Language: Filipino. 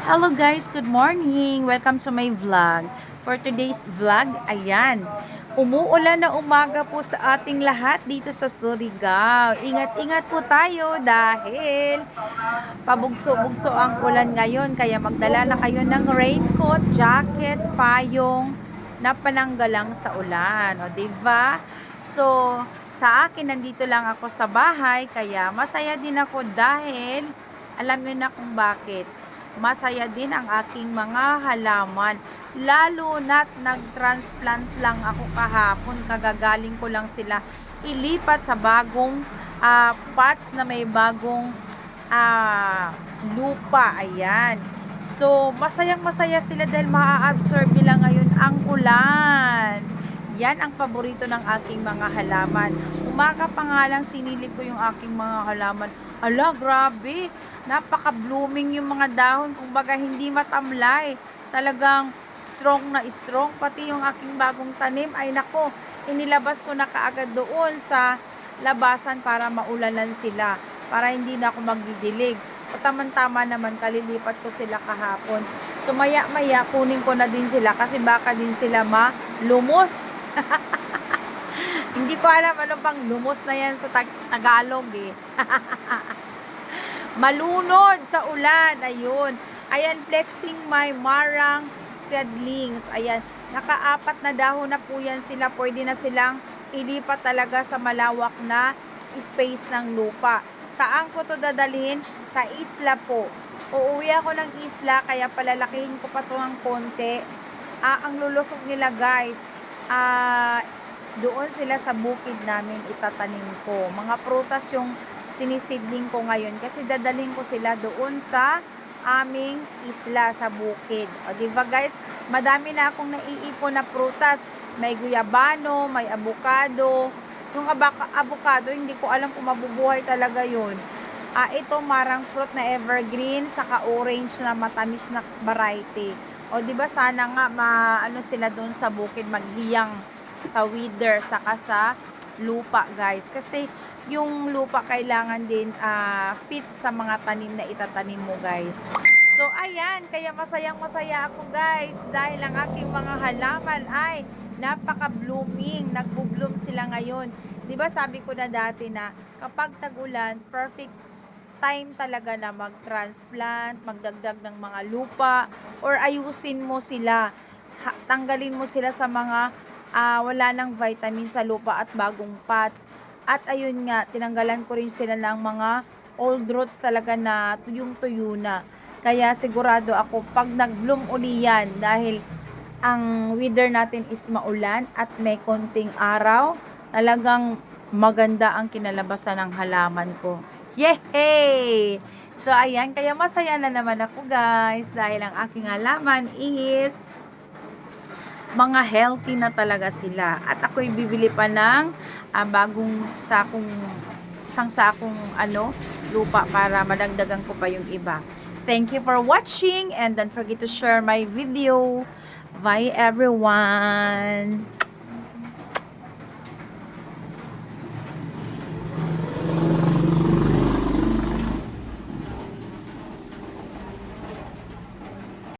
Hello guys, good morning! Welcome to my vlog. For today's vlog, ayan, umuulan na umaga po sa ating lahat dito sa Surigao. Ingat-ingat po tayo dahil pabugso-bugso ang ulan ngayon. Kaya magdala na kayo ng raincoat, jacket, payong na pananggalang sa ulan. O, diba? So, sa akin, nandito lang ako sa bahay. Kaya masaya din ako dahil alam niyo na kung bakit masaya din ang aking mga halaman. Lalo na't nag-transplant lang ako kahapon, kagagaling ko lang sila ilipat sa bagong ah, pots na may bagong ah, lupa. Ayan. So, masayang masaya sila dahil maa-absorb nila ngayon ang ulan. Yan ang paborito ng aking mga halaman. Umaga pa nga lang sinilip ko yung aking mga halaman. Ala, grabe. Napaka-blooming yung mga dahon. Kumbaga, hindi matamlay. Talagang strong na strong. Pati yung aking bagong tanim, ay nako, inilabas ko na kaagad doon sa labasan para maulanan sila. Para hindi na ako magdidilig. O tama naman, kalilipat ko sila kahapon. So, maya-maya, kunin ko na din sila kasi baka din sila malumos. Hindi ko alam ano pang lumos na yan sa Tag- Tagalog eh. Malunod sa ulan. Ayun. Ayan, flexing my marang seedlings. Ayan, nakaapat na dahon na po yan sila. Pwede na silang ilipat talaga sa malawak na space ng lupa. Saan ko to dadalhin? Sa isla po. Uuwi ako ng isla, kaya palalakihin ko pa to ng konti. Ah, ang lulusog nila guys, ah, doon sila sa bukid namin itatanim ko. Mga prutas yung sinisidling ko ngayon kasi dadalhin ko sila doon sa aming isla sa bukid. O di ba guys, madami na akong naiipon na prutas. May guyabano, may avocado. Yung avocado, hindi ko alam kung mabubuhay talaga yun. Ah, ito marang fruit na evergreen, saka orange na matamis na variety. O di ba sana nga maano sila doon sa bukid maghiyang sa wither saka sa lupa guys. Kasi yung lupa kailangan din ah, fit sa mga tanim na itatanim mo guys. So ayan. Kaya masayang masaya ako guys. Dahil ang aking mga halaman ay napaka blooming nagbo-bloom sila ngayon. Di ba sabi ko na dati na kapag tagulan perfect time talaga na mag-transplant, magdagdag ng mga lupa, or ayusin mo sila, tanggalin mo sila sa mga ah, wala ng vitamin sa lupa at bagong pots. At ayun nga, tinanggalan ko rin sila ng mga old roots talaga na tuyong-tuyo na. Kaya sigurado ako, pag nag-bloom uli yan, dahil ang weather natin is maulan at may konting araw, talagang maganda ang kinalabasan ng halaman ko. Yehey! So, ayan, kaya masaya na naman ako guys dahil ang aking halaman is mga healthy na talaga sila. At ako'y bibili pa ng ah, bagong sakong isang sakong ano, lupa para madagdagan ko pa yung iba. Thank you for watching and don't forget to share my video. Bye everyone!